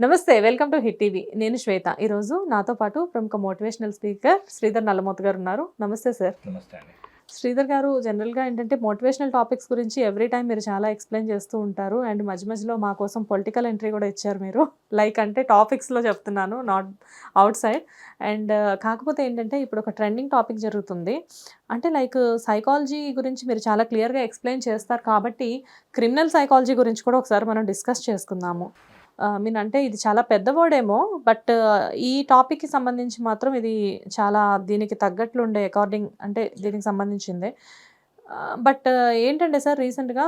నమస్తే welcome to hit TV. నేను శ్వేత. ఈరోజు నాతో పాటు ప్రముఖ మోటివేషనల్ స్పీకర్ శ్రీధర్ నల్లమూత గారు ఉన్నారు. నమస్తే సార్. నమస్తే శ్రీధర్ గారు జనరల్గా ఏంటంటే మోటివేషనల్ టాపిక్స్ గురించి ఎవ్రీ టైం మీరు చాలా ఎక్స్ప్లెయిన్ చేస్తూ ఉంటారు. అండ్ మధ్య మధ్యలో మా కోసం పొలిటికల్ ఎంట్రీ కూడా ఇచ్చారు మీరు. లైక్ అంటే టాపిక్స్లో చెప్తున్నాను నాట్ అవుట్ సైడ్ అండ్ కాకపోతే ఏంటంటే ఇప్పుడు ఒక ట్రెండింగ్ టాపిక్ జరుగుతుంది. అంటే లైక్ సైకాలజీ గురించి మీరు చాలా క్లియర్గా ఎక్స్ప్లెయిన్ చేస్తారు కాబట్టి క్రిమినల్ సైకాలజీ గురించి కూడా ఒకసారి మనం డిస్కస్ చేసుకుందాము. మీన్ అంటే ఇది చాలా పెద్ద బట్ ఈ టాపిక్కి సంబంధించి మాత్రం ఇది చాలా దీనికి తగ్గట్లు ఉండే అకార్డింగ్ అంటే దీనికి సంబంధించిందే. బట్ ఏంటంటే సార్ రీసెంట్గా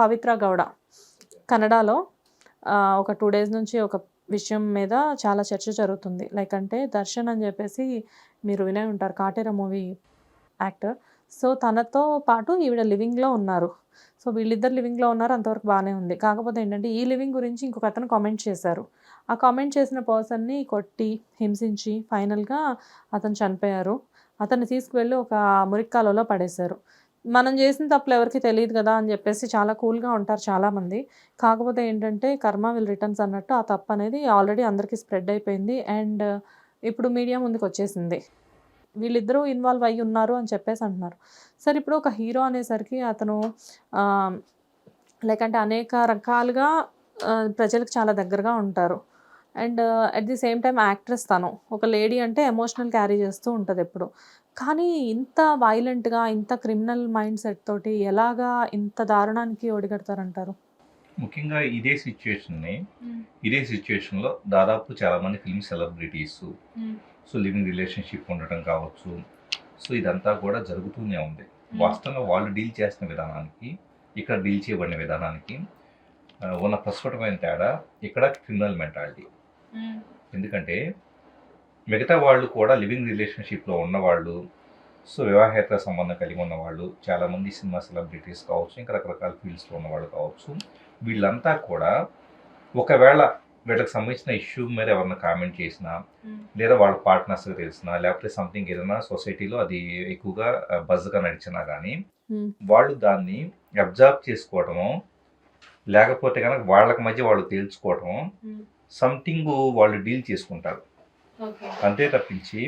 పవిత్ర గౌడ కన్నడలో ఒక టూ డేస్ నుంచి ఒక విషయం మీద చాలా చర్చ జరుగుతుంది. లైక్ అంటే దర్శన్ అని చెప్పేసి మీరు వినే ఉంటారు కాటేర మూవీ యాక్టర్. సో తనతో పాటు ఈవిడ లివింగ్లో ఉన్నారు. సో వీళ్ళిద్దరు లివింగ్లో ఉన్నారు అంతవరకు బాగానే ఉంది. కాకపోతే ఏంటంటే ఈ లివింగ్ గురించి ఇంకొక అతను కామెంట్ చేశారు. ఆ కామెంట్ చేసిన పర్సన్ని కొట్టి హింసించి ఫైనల్గా అతను చనిపోయారు. అతన్ని తీసుకువెళ్ళి ఒక మురిక్కాలలో పడేశారు. మనం చేసిన తప్పులు ఎవరికి తెలియదు కదా అని చెప్పేసి చాలా కూల్గా ఉంటారు చాలామంది. కాకపోతే ఏంటంటే కర్మ విల్ రిటర్న్స్ అన్నట్టు ఆ తప్పు అనేది ఆల్రెడీ అందరికీ స్ప్రెడ్ అయిపోయింది. అండ్ ఇప్పుడు మీడియా ముందుకు వచ్చేసింది వీళ్ళిద్దరూ ఇన్వాల్వ్ అయ్యి ఉన్నారు అని చెప్పేసి అంటున్నారు. సరే ఇప్పుడు ఒక హీరో అనేసరికి అతను లైక్ అంటే అనేక రకాలుగా ప్రజలకు చాలా దగ్గరగా ఉంటారు. And at the same time actress తను. ఒక లేడీ అంటే ఎమోషనల్ క్యారీ చేస్తూ ఉంటుంది ఎప్పుడు. కానీ ఇంత వైలెంట్గా ఇంత క్రిమినల్ మైండ్ సెట్ తోటి ఎలాగా ఇంత దారుణానికి ఒడిగడతారంటారు? ముఖ్యంగా ఇదే సిచ్యువేషన్ని ఇదే సిచ్యువేషన్లో దాదాపు చాలామంది film celebrities so living relationship ఉండటం కావచ్చు. సో ఇదంతా కూడా జరుగుతూనే ఉంది. వాస్తవంగా వాళ్ళు డీల్ చేస్తున్న విధానానికి ఇక్కడ డీల్ చేయబడిన విధానానికి ఉన్న ప్రస్ఫుటమైన తేడా ఇక్కడ క్రిమినల్ మెంటాలిటీ. ఎందుకంటే మిగతా వాళ్ళు కూడా లివింగ్ రిలేషన్షిప్లో ఉన్నవాళ్ళు సో వివాహేతర సంబంధం కలిగి ఉన్నవాళ్ళు చాలామంది సినిమా సెలబ్రిటీస్ కావచ్చు ఇంకా రకరకాల ఫీల్డ్స్లో ఉన్నవాళ్ళు కావచ్చు వీళ్ళంతా కూడా ఒకవేళ వీళ్ళకి సంబంధించిన ఇష్యూ మీద ఎవరైనా కామెంట్ చేసినా లేదా వాళ్ళ పార్ట్నర్స్కి తెలిసినా లేకపోతే సంథింగ్ ఏదైనా సొసైటీలో అది ఎక్కువగా బజ్గా నడిచినా కానీ Hmm. వాళ్ళు దాన్ని అబ్జర్వ్ చేసుకోవటము లేకపోతే కనుక వాళ్ళకి మధ్య వాళ్ళు తేల్చుకోవటము సంథింగ్ వాళ్ళు డీల్ చేసుకుంటారు. అంతే తప్పించి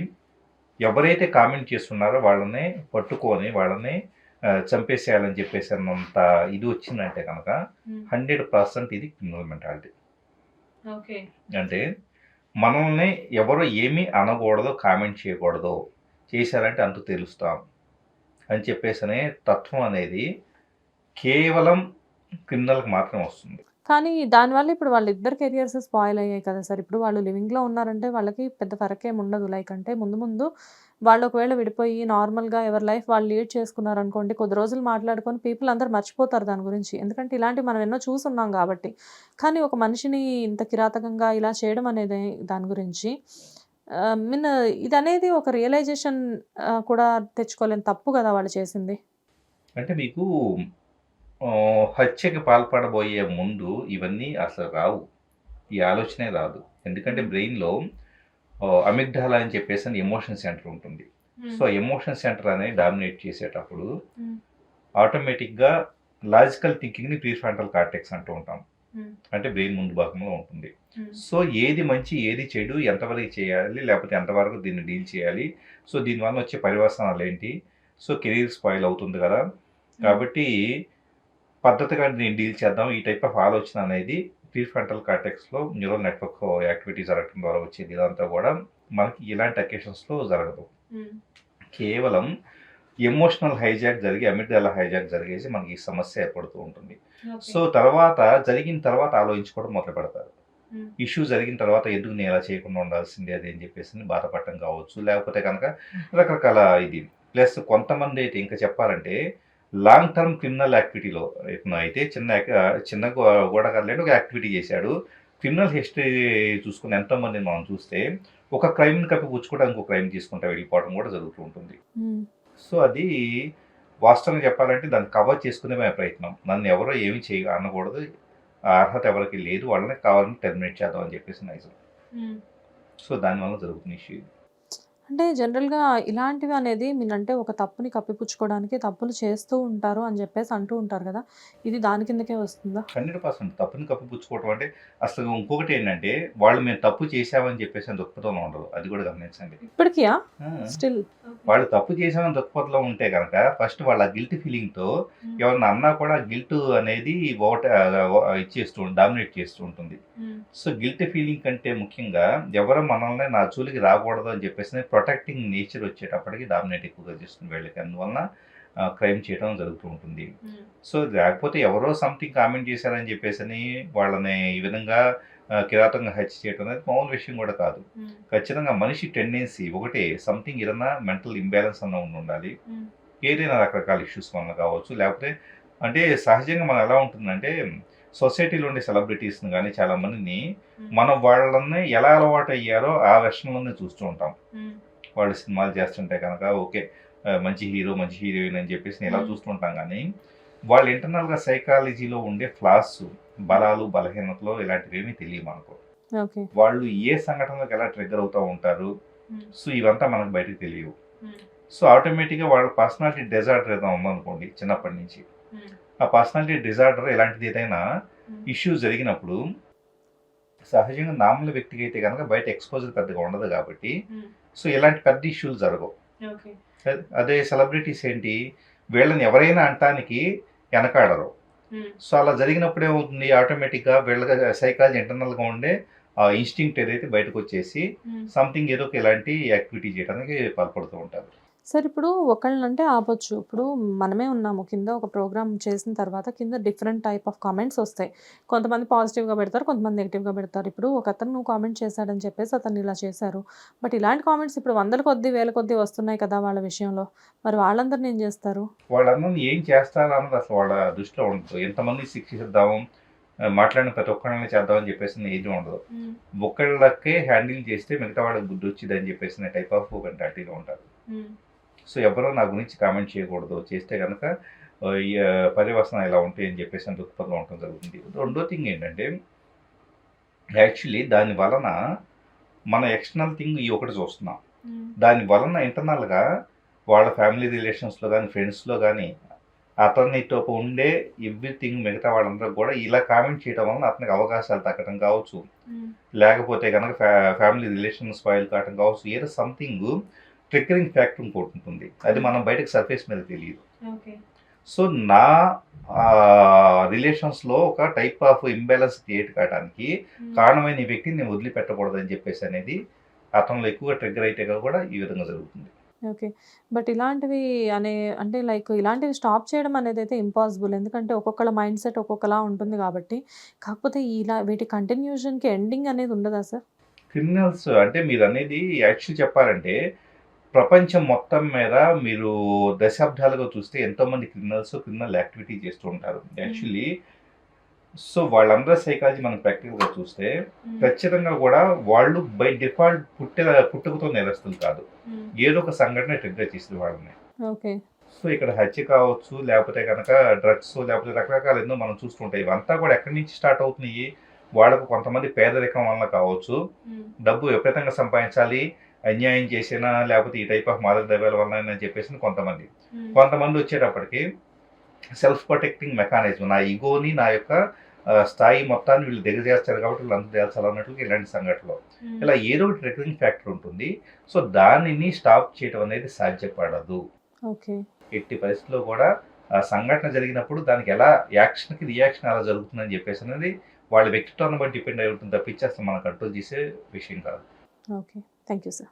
ఎవరైతే కామెంట్ చేస్తున్నారో వాళ్ళని పట్టుకొని వాళ్ళని చంపేసేయాలని చెప్పేసి అన్నంత ఇది వచ్చిందంటే కనుక హండ్రెడ్ పర్సెంట్ ఇది క్రిమినల్ మెంటాలిటీ అంటే మనల్ని ఎవరు ఏమీ అనకూడదు కామెంట్ చేయకూడదు. చేశారంటే అంత తెలుస్తాం అని చెప్పేసి అనే తత్వం అనేది కేవలం క్రిమినల్కి మాత్రం వస్తుంది. కానీ దానివల్ల ఇప్పుడు వాళ్ళిద్దరు కెరియర్స్ స్పాయిల్ అయ్యాయి కదా సార్. ఇప్పుడు వాళ్ళు లివింగ్లో ఉన్నారంటే వాళ్ళకి పెద్ద ఫరక్ ఏమి ఉండదు. లైక్ అంటే ముందు ముందు వాళ్ళు ఒకవేళ విడిపోయి నార్మల్గా ఎవరి లైఫ్ వాళ్ళు లీడ్ చేసుకున్నారు అనుకోండి కొద్ది రోజులు మాట్లాడుకొని పీపుల్ అందరు మర్చిపోతారు దాని గురించి. ఎందుకంటే ఇలాంటి మనం ఎన్నో చూసున్నాం కాబట్టి. కానీ ఒక మనిషిని ఇంత కిరాతకంగా ఇలా చేయడం అనేది దాని గురించి మీన్ ఇది అనేది ఒక రియలైజేషన్ కూడా తెచ్చుకోలేని తప్పు కదా వాళ్ళు చేసింది. అంటే మీకు హత్యకి పాల్పడబోయే ముందు ఇవన్నీ అసలు రావు. ఈ ఆలోచనే రాదు. ఎందుకంటే బ్రెయిన్లో అమిగ్డాలా అని చెప్పేసి అని ఎమోషన్ సెంటర్ ఉంటుంది. సో ఎమోషన్ సెంటర్ అనేది డామినేట్ చేసేటప్పుడు. ఆటోమేటిక్గా లాజికల్ థింకింగ్ని ప్రీఫ్రంటల్ కార్టెక్స్ అంటూ ఉంటాం. అంటే బ్రెయిన్ ముందు భాగంలో ఉంటుంది. సో ఏది మంచి ఏది చెడు ఎంతవరకు చేయాలి లేకపోతే ఎంతవరకు దీన్ని డీల్ చేయాలి సో దీనివల్ల వచ్చే పరివర్తనాలు ఏంటి? సో కెరీర్ స్పాయిల్ అవుతుంది కదా. కాబట్టి పద్ధతిగా నేను డీల్ చేద్దాం. ఈ టైప్ ఆఫ్ ఆలోచన అనేది ప్రీఫ్రంటల్ కార్టెక్స్లో న్యూరల్ నెట్వర్క్ యాక్టివిటీ జరగడం ద్వారా వచ్చేది. ఇదంతా కూడా మనకి ఇలాంటి అకేషన్స్లో జరగదు. కేవలం ఎమోషనల్ హైజాక్ జరిగి అమిగ్డాల హైజాక్ జరిగేసి మనకి ఈ సమస్య ఏర్పడుతూ ఉంటుంది. సో తర్వాత జరిగిన తర్వాత ఆలోచించుకోవడం మొదలు పెడతారు. ఇష్యూ జరిగిన తర్వాత ఎందుకు నేను ఇలా చేయకుండా ఉండాల్సిందే అది అని చెప్పేసి బాధపడటం కావచ్చు. లేకపోతే కనుక రకరకాల ఇది. ప్లస్ కొంతమంది అయితే ఇంకా చెప్పాలంటే లాంగ్ టర్మ్ క్రిమినల్ యాక్టివిటీలో ఇతను అయితే చిన్న చిన్న గోడ కదలేండి ఒక యాక్టివిటీ చేశాడు. క్రిమినల్ హిస్టరీ చూసుకుని ఎంతోమందిని మనం చూస్తే ఒక క్రైమ్ని కప్పిపుచ్చుకోవడానికి ఇంకో క్రైమ్ తీసుకుంటా వెళ్ళిపోవడం కూడా జరుగుతూ ఉంటుంది. సో అది వాస్తవంగా చెప్పాలంటే దాన్ని కవర్ చేసుకునే ప్రయత్నం. నన్ను ఎవరో ఏమి చేయ అనకూడదు. అర్హత ఎవరికి లేదు. వాళ్ళని కావాలని టెర్మినేట్ చేద్దాం అని చెప్పేసి నైజం. సో దానివల్ల జరుగుతున్న ఇష్యూ అంటే జనరల్‌గా ఇలాంటివి అనేది మీరంటే ఒక తప్పుని కప్పిపుచ్చుకోవడానికి తప్పులు చేస్తూ ఉంటారు అని చెప్పేసి అంటూ ఉంటారు కదా! ఇది దాని కిందకే వస్తుందా? 100% తప్పుని కప్పిపుచ్చుకోవటం అంటే అసలు ఇంకొకటి ఏంటంటే వాళ్ళు మేము తప్పు చేశామని చెప్పేసి దృక్పథంలో ఉండదు. అది కూడా గమనించండి. ఇప్పటికియా? ఆ! స్టిల్. వాళ్ళు తప్పు చేశామని దృక్పథంలో ఉంటే గనక ఫస్ట్ వాళ్ళ గిల్టీ ఫీలింగ్‌తో హ్మ్. ఎవరన్నా అన్నా కూడా గిల్ట్ అనేది ఓట ఆహ్, ఇచ్చేస్తూ డామినేట్ చేస్తూ ఉంటుంది. హ్మ్. సో గిల్టీ ఫీలింగ్ కంటే ముఖ్యంగా ఎవరు మనల్ని నా జోలికి రాకూడదు అని చెప్పేసి ప్రొటెక్టింగ్ నేచర్ వచ్చేటప్పటికి డామినేట్ ఎక్కువగా చేస్తుంది వీళ్ళకి. అందువలన ఆహ్, క్రైమ్ చేయడం జరుగుతూ ఉంటుంది. సో లేకపోతే ఎవరో సంథింగ్ కామెంట్ చేశారని చెప్పేసని వాళ్ళని ఈ విధంగా ఆహ్, కిరాతకంగా హత్య చేయడం అనేది మామూలు విషయం కూడా కాదు. ఖచ్చితంగా మనిషి టెండెన్సీ ఒకటే సంథింగ్ ఏదన్నా మెంటల్ ఇంబాలెన్స్ అన్న ఉండి ఉండాలి. ఏదైనా రకరకాల ఇష్యూస్ వలన కావచ్చు. లేకపోతే అంటే సహజంగా మనం ఎలా ఉంటుందంటే సొసైటీలో ఉండే సెలబ్రిటీస్‌ని గాని చాలా మందిని. మనం వాళ్ళని ఎలా అలవాటయ్యారో ఆ వెర్షన్‌లోనే చూస్తూ ఉంటాం. వాళ్ళు సినిమాలు చేస్తుంటే కనుక ఓకే. మంచి హీరో, మంచి హీరోయిన్ అని చెప్పేసి ఇలా హ్మ్. చూస్తుంటాం గానీ, వాళ్ళు ఇంటర్నల్‌గా సైకాలజీలో ఉండే ఫ్లాస్, బలాలు, బలహీనతలు ఇలాంటివేమీ తెలియవు మనకు. వాళ్ళు ఏ సంఘటనలకు ఎలా ట్రిగ్గర్ అవుతా ఉంటారు. సో ఇవంతా మనకు బయటకు తెలియవు. సో ఆటోమేటిక్‌గా వాళ్ళ పర్సనాలిటీ డిజార్డర్ ఏదైనా ఉందనుకోండి చిన్నప్పటి నుంచి. ఆ పర్సనాలిటీ డిజార్డర్ ఇలాంటిది ఏదైనా. ఇష్యూ జరిగినప్పుడు సహజంగా నార్మల్ వ్యక్తికి అయితే గనక బయట ఎక్స్‌పోజర్ పెద్దగా ఉండదు కాబట్టి హ్మ్. సో ఇలాంటి పెద్ద ఇష్యూలు జరగవు. అదే సెలబ్రిటీస్ ఏంటి వీళ్ళని ఎవరైనా అనటానికి వెనకాడరు. హ్మ్. సో అలా జరిగినప్పుడు ఏమవుతుంది ఆటోమేటిక్‌గా వీళ్ళకి సైకాలజీ ఇంటర్నల్‌గా ఉండే ఆ ఇన్‌స్టింక్ట్ ఏదైతే బయటకొచ్చేసి హ్మ్. సంథింగ్ ఏదో ఒక ఇలాంటి యాక్టివిటీ చేయడానికి పాల్పడుతూ ఉంటారు. సార్ ఇప్పుడు ఒకళ్ళనంటే ఆపొచ్చు. ఇప్పుడు మనమే ఉన్నాము. కింద ఒక ప్రోగ్రామ్ చేసిన తర్వాత కింద డిఫరెంట్ టైప్ ఆఫ్ కామెంట్స్ వస్తాయి. కొంతమంది పాజిటివ్‌గా పెడతారు. కొంతమంది నెగెటివ్‌గా పెడతారు. ఇప్పుడు ఒకతను నువ్వు కామెంట్ చేశాడని చెప్పేసి అతన్ని ఇలా చేశారు. బట్ ఇలాంటి కామెంట్స్ ఇప్పుడు వందల కొద్దీ, వేల కొద్దీ వస్తున్నాయి కదా! వాళ్ళ విషయంలో. మరి వాళ్ళందరిని ఏం చేస్తారు? వాళ్ళందరిని ఏం చేస్తారు అన్నది అసలు వాళ్ళ దృష్టిలో ఉండదు. ఎంతమందిని శిక్షిద్దాం, ఆహ్, మాట్లాడిన ప్రతి ఒక్కళ్ళని చేద్దామని చెప్పేసి ఏది ఉండదు. ఒక్కళ్ళకే హ్యాండిల్ చేస్తే మిగతా వాళ్ళకి బుద్ధొచ్చిద్దని చెప్పేసిన టైప్ ఆఫ్ మెంటాలిటీలో ఉంటారు. సో ఎవరు నా గురించి కామెంట్ చేయకూడదు. చేస్తే ఆహ్, పర్యవసనాలు ఇలా ఉంటాయి అని చెప్పేసి అని దృక్పథంలో ఉండటం జరుగుతుంది. రెండో థింగ్ ఏంటంటే యాక్చువల్లీ దాని వలన మన ఎక్స్టర్నల్ థింగ్ ఈ ఒకటి చూస్తున్నాం. దాని వలన ఇంటర్నల్‌గా వాళ్ళ ఫ్యామిలీ రిలేషన్స్‌లో గాని, ఫ్రెండ్స్‌లో గాని అతనితో ఉండే ఎవ్రీథింగ్ మిగతా వాళ్ళందరూ కూడా ఇలా కామెంట్ చేయడం వలన అతనికి అవకాశాలు తగ్గడం కావచ్చు. లేకపోతే గనక ఫ్యా ఫ్యామిలీ రిలేషన్ స్పాయిల్ కావటం కావచ్చు. ఏదో సంథింగ్ ట్రిగ్గరింగ్ ఫ్యాక్టర్ ఇంకోటి ఉంటుంది. అది మనం బయటకి సర్ఫేస్ మీద. ఓకే. సో నా రిలేషన్స్‌లో ఒక టైప్ ఆఫ్ ఇంబాలెన్స్ క్రియేట్ కావడానికి హ్మ్. కారణమైన ఈ వ్యక్తిని నేను వదిలిపెట్టకూడదని చెప్పేసి అనేది అతనిలో ఎక్కువగా ట్రిగ్గర్ అయితే కూడా ఈ విధంగా జరుగుతుంది. ఓకే. బట్ ఇలాంటివి అనే అంటే లైక్ ఇలాంటివి స్టాప్ చేయడం అనేదైతే ఇంపాసిబుల్. ఎందుకంటే ఒక్కొక్కళ్ళ మైండ్ సెట్ ఒక్కొక్కలా ఉంటుంది కాబట్టి. కాకపోతే ఇలా వీటి కంటిన్యూషన్‌కి ఎండింగ్ అనేది ఉండదా సార్? క్రిమినల్స్ అంటే మీరనేది యాక్చువల్లీ చెప్పాలంటే ప్రపంచం మొత్తం మీద మీరు దశాబ్దాలుగా చూస్తే ఎంతోమంది క్రిమినల్స్ క్రిమినల్ యాక్టివిటీ చేస్తూ ఉంటారు. యాక్చువల్లీ సో వాళ్ళందరి సైకాలజీ మనం ప్రాక్టికల్‌గా చూస్తే. ఖచ్చితంగా కూడా వాళ్ళు బై డిఫాల్ట్ పుట్టిన పుట్టుకతో నేరస్తులు కాదు. ఏదో ఒక సంఘటన ట్రిగ్గర్ చేసింది వాళ్ళని. ఓకే. సో ఇక్కడ హత్య కావచ్చు, లేకపోతే గనక డ్రగ్స్ లేకపోతే రకరకాల ఎన్నో మనం చూస్తుంటాం. ఇవంతా కూడా ఎక్కడి నుంచి స్టార్ట్ అవుతున్నాయి? వాళ్ళకు కొంతమంది పేదరికం వలన కావచ్చు. డబ్బు విపరీతంగా సంపాదించాలి. అన్యాయం చేసినా లేకపోతే ఈ టైప్ ఆఫ్ మాదక ద్రవ్యాల వలన అని చెప్పేసి కొంతమంది. కొంతమంది వచ్చేటప్పటికి సెల్ఫ్ ప్రొటెక్టింగ్ మెకానిజం నా ఇగోని నా యొక్క స్థాయి మొత్తాన్ని వీళ్ళు దిగజేస్తారు కాబట్టి వీళ్ళు అంత తేల్చాలన్నట్లుగా ఇలాంటి సంఘటనలు. ఇలా ఏదో ఒకటి ట్రిగ్గరింగ్ ఫ్యాక్టర్ ఉంటుంది. సో దానిని స్టాప్ చేయడం అనేది సాధ్యపడదు. ఓకే. ఎట్టి పరిస్థితిలో కూడా సంఘటన జరిగినప్పుడు దానికి ఎలా యాక్షన్‌కి రియాక్షన్ ఎలా జరుగుతుందని చెప్పేసి అనేది వాళ్ళ వ్యక్తిత్వాన్ని బట్టి డిపెండ్ అయి ఉంటుంది తప్పించి అసలు మనం కంట్రోల్ చేసే విషయం కాదు. ఓకే. Thank you, sir.